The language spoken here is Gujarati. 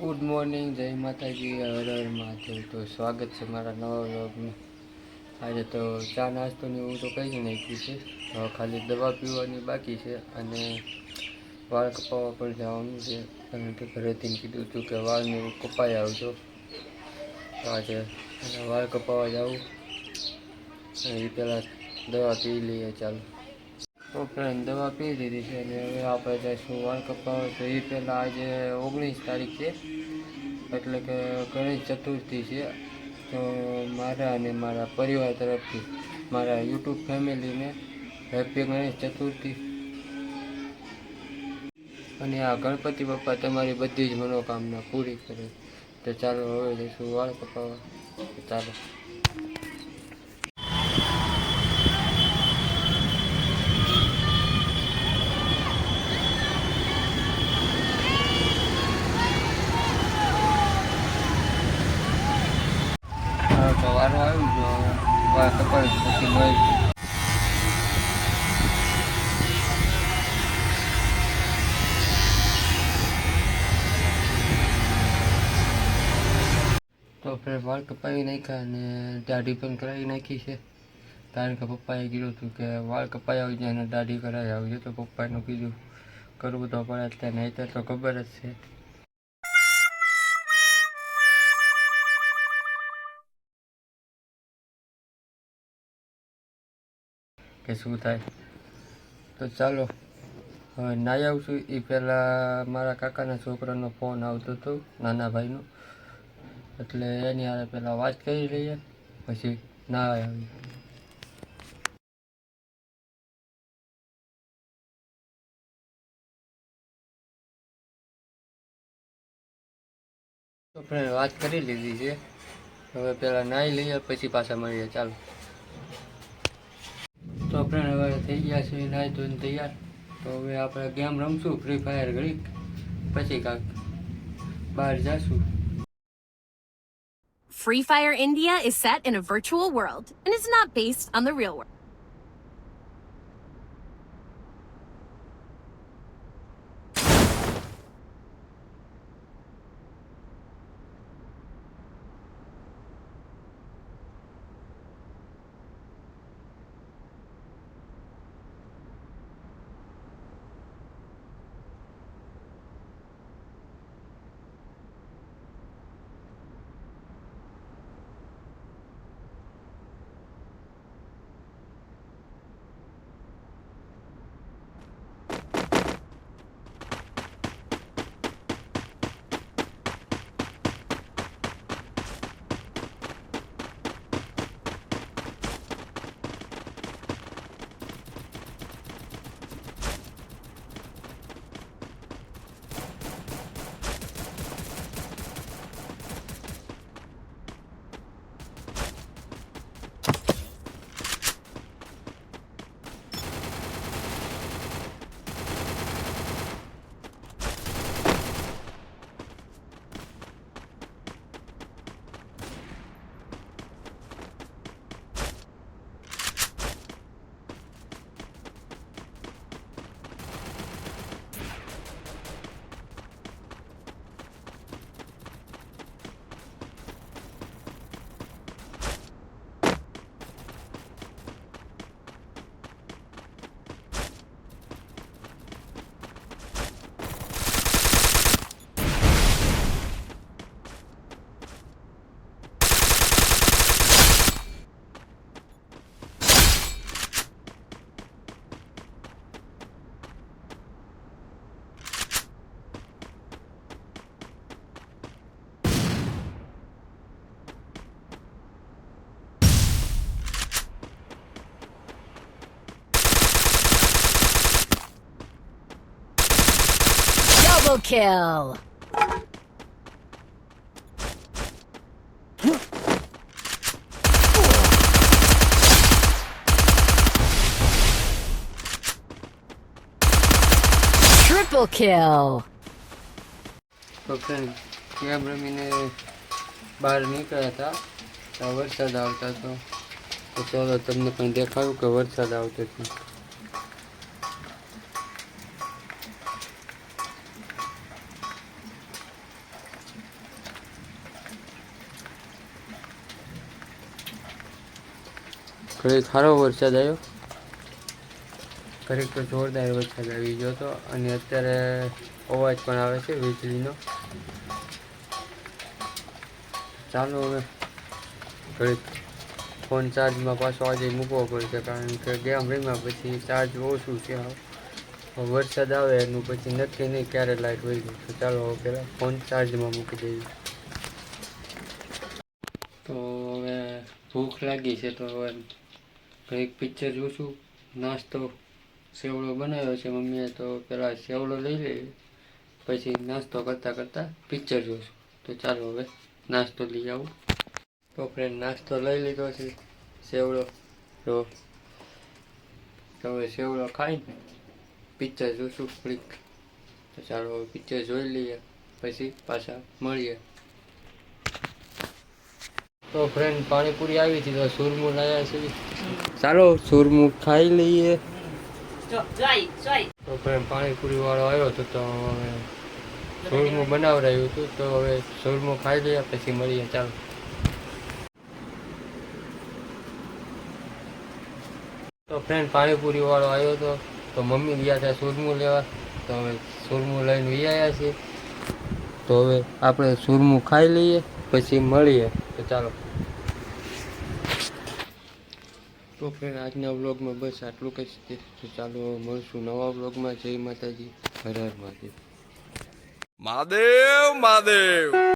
ગુડ મોર્નિંગ જય માતાજી હર હર મહાદેવ તો સ્વાગત છે મારા નવા વ્લોગમાં. આજે તો ચા નાસ્તોની એવું તો કંઈ જ નાખ્યું છે. હવે ખાલી દવા પીવાની બાકી છે અને વાળ કપાવવા પણ જવાનું છે. કારણ કે ઘરેથી કીધું હતું કે વાળને એવું કપાઈ આવજો. તો આજે અને વાળ કપાવવા જાઉં. અને એ પહેલાં દવા પી લઈએ, ચાલો. તો ફ્રેન્ડ દવા પી લીધી છે અને હવે આપણે જઈશું વાળ કપાવવા તો એ પહેલાં આજે ઓગણીસ તારીખ છે એટલે કે ગણેશ ચતુર્થી છે. તો મારા અને મારા પરિવાર તરફથી, મારા યુટ્યુબ ફેમિલીને હેપી ગણેશ ચતુર્થી અને આ ગણપતિ બાપા તમારી બધી જ મનોકામના પૂરી કરે. તો ચાલો હવે જઈશું વાળ કપાવવા ચાલો. તો આપણે વાળ કપાવી નાખ્યા અને દાઢી પણ કરાવી નાખી છે. કારણ કે પપ્પાએ કીધું હતું કે વાળ કપાઈ જાય અને દાઢી કરાવી આવજો. તો પપ્પાનું કીધું કરવું તો પડે અત્યારે નહીં તો ખબર જ છે. કે શું થાય? તો ચાલો, હવે નાઈ આવું છું એ પહેલાં મારા કાકાના છોકરાનો ફોન આવતો હતો, નાના ભાઈનો. એટલે એની હારે પહેલાં વાત કરી લઈએ, પછી ના આવી આપણે વાત કરી લીધી છે. હવે પહેલાં નાહી લઈએ, પછી પાછા મળીએ. ચાલો. તો આપણે હવે થઈ ગયા છે નાહી ધોઈને તૈયાર તો હવે આપણે ગેમ રમશું ફ્રી ફાયર ઘડીક પછી કાંક બહાર જશું Free Fire India is set in a virtual world and is not based on the real world. Double kill! Triple kill! તો ફ્રેન્ડ ગેમ રમીને બહાર નીકળ્યા હતા તો વરસાદ આવતા હતો તો ચાલો તમને પણ દેખાયું કે વરસાદ આવતો છે ઘડીક સારો વરસાદ આવ્યો. ઘડીક તો જોરદાર વરસાદ આવી ગયો હતો અને અત્યારે અવાજ પણ આવે છે વીજળીનો. ચાલો હવે ઘડીક ફોન ચાર્જમાં પાછો આજે મૂકવો પડશે કારણ કે ગેમ રમ્યા પછી ચાર્જ ઓછું છે વરસાદ આવે એનું પછી નક્કી નહીં ક્યારે લાઈટ વહી ગઈ તો ચાલો હવે પહેલાં ફોન ચાર્જમાં મૂકી દઈએ. તો હવે ભૂખ લાગી છે તો હવે કંઈક પિક્ચર જોશું નાસ્તો સેવડો બનાવ્યો છે મમ્મીએ, તો પહેલાં સેવડો લઈ લઈએ પછી નાસ્તો કરતાં કરતાં પિક્ચર જોશું તો ચાલો હવે નાસ્તો લઈ આવું. તો ફ્રેન્ડ નાસ્તો લઈ લીધો છે સેવડો તો હવે સેવડો ખાઈને પિક્ચર જોશું ક્લિક તો ચાલો હવે પિક્ચર જોઈ લઈએ, પછી પાછા મળીએ. તો ફ્રેન્ડ પાણીપુરી આવી હતી તો સુરમું લાવ્યા છે. ચાલો સુરમું ખાઈ લઈએ. તો ફ્રેન્ડ પાણીપુરી વાળો આવ્યો હતો તો હવે સુરમું બનાવડાયું હતું તો હવે સુરમું ખાઈ લઈએ પછી મળીએ. ચાલો. તો ફ્રેન્ડ પાણીપુરી વાળો આવ્યો હતો તો મમ્મી ગયા હતા સુરમું લેવા. તો હવે સુરમું લઈને વી આવ્યા છીએ. તો હવે આપણે સુરમું ખાઈ લઈએ પછી મળીએ. તો ચાલો. તો ફ્રેન્ડ આજના વ્લોગમાં બસ આટલું છે તો ચાલો મળશું નવા વ્લોગમાં જય માતાજી. હર હર મહાદેવ. મહાદેવ મહાદેવ.